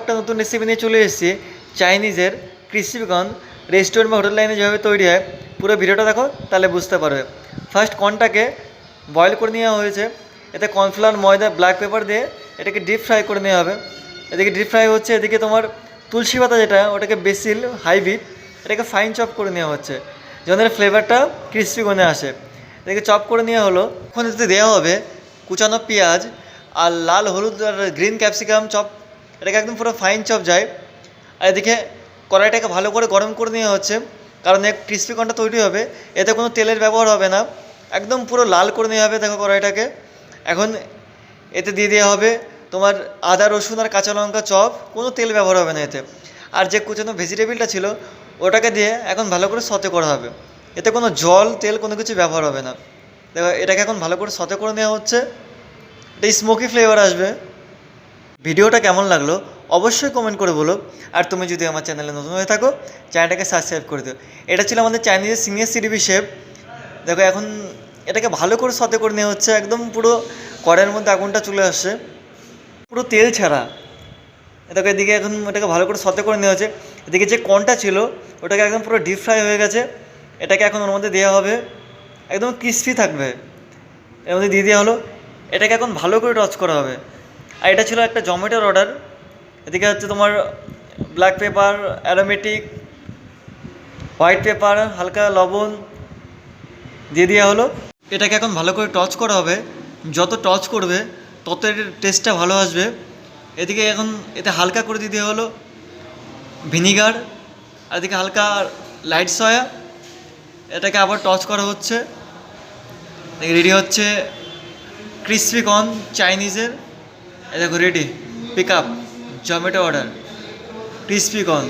একটা নতুন রেসিপি নিয়ে চলে এসেছি। চাইনিজের ক্রিসপিকন রেস্টুরেন্ট বা হোটেল লাইনে যেভাবে তৈরি হয়, পুরো ভিডিওটা দেখো, তাহলে বুঝতে পারবে। ফার্স্ট কর্নটাকে বয়েল করে নেওয়া হয়েছে। এতে কর্নফ্লাওয়ার ময়দা ব্ল্যাক পেপার দিয়ে এটাকে ডিপ ফ্রাই করে নেওয়া হবে। এদিকে ডিপ ফ্রাই হচ্ছে, এদিকে তোমার তুলসী পাতা যেটা, ওটাকে বেসিল হাইব্রিড এটাকে ফাইন চপ করে নেওয়া হচ্ছে। যেমন এর ফ্লেভারটা ক্রিসপি আসে। এটাকে চপ করে নেওয়া হলো। এখন এতে দেওয়া হবে কুচানো পেঁয়াজ আর লাল হলুদ আর গ্রিন ক্যাপসিকাম চপ এটাকে একদম পুরো ফাইন চপ যায়। আর এদিকে কড়াইটাকে ভালো করে গরম করে নেওয়া হচ্ছে, কারণ এক ক্রিসপি কর্নটা তৈরি হবে, এতে কোনো তেলের ব্যবহার হবে না। একদম পুরো লাল করে নেওয়া হবে, দেখো কড়াইটাকে। এখন এতে দিয়ে দেওয়া হবে তোমার আদা, রসুন আর কাঁচা লঙ্কা চপ, কোনো তেল ব্যবহার হবে না এতে। আর যে কুচানো ভেজিটেবিলটা ছিল, ওটাকে দিয়ে এখন ভালো করে সতে করা হবে। এতে কোনো জল, তেল, কোনো কিছু ব্যবহার হবে না। দেখো, এটাকে এখন ভালো করে সতে করে নেওয়া হচ্ছে। এটা স্মোকি ফ্লেভার আসবে। ভিডিওটা কেমন লাগল অবশ্যই কমেন্ট করে বলো। আর তুমি যদি আমার চ্যানেলে নতুন হয়ে থাকো চ্যানেলটাকে সাবস্ক্রাইব করে দিও। এটা ছিল আমাদের চাইনিজের সিনিয়র সিডিপি শেফ দেখো এখন এটাকে ভালো করে সতে করে নেওয়া হচ্ছে, একদম পুরো কড়াইয়ের মধ্যে আগুনটা চলে আসছে। পুরো তেল ছাড়া। দেখো এদিকে এখন ওটাকে ভালো করে সতে করে নেওয়া হচ্ছে। এদিকে যে কর্নটা ছিল, ওটাকে একদম পুরো ডিপ ফ্রাই হয়ে গেছে। এটাকে এখন ওর মধ্যে দেওয়া হবে। একদম ক্রিস্পি থাকবে। এর মধ্যে দিয়ে দেওয়া হলো। এটাকে এখন ভালো করে টচ করা হবে। আর এটা ছিল একটা জমেটোর অর্ডার। এদিকে হচ্ছে তোমার black pepper aromatic white pepper হালকা লবণ দিয়ে দেওয়া হলো। এটাকে এখন ভালো করে টচ করা হবে। যত টচ করবে, তত এর টেস্টটা ভালো আসবে। এদিকে এখন এতে হালকা করে দিয়ে দেওয়া হলো ভিনিগার আর এদিকে হালকা লাইট সয়া এটাকে আবার টচ করা হচ্ছে। রেডি হচ্ছে ক্রিসপি কর্ন চাইনিজের এ দেখো ready pick up Zomato order crispy corn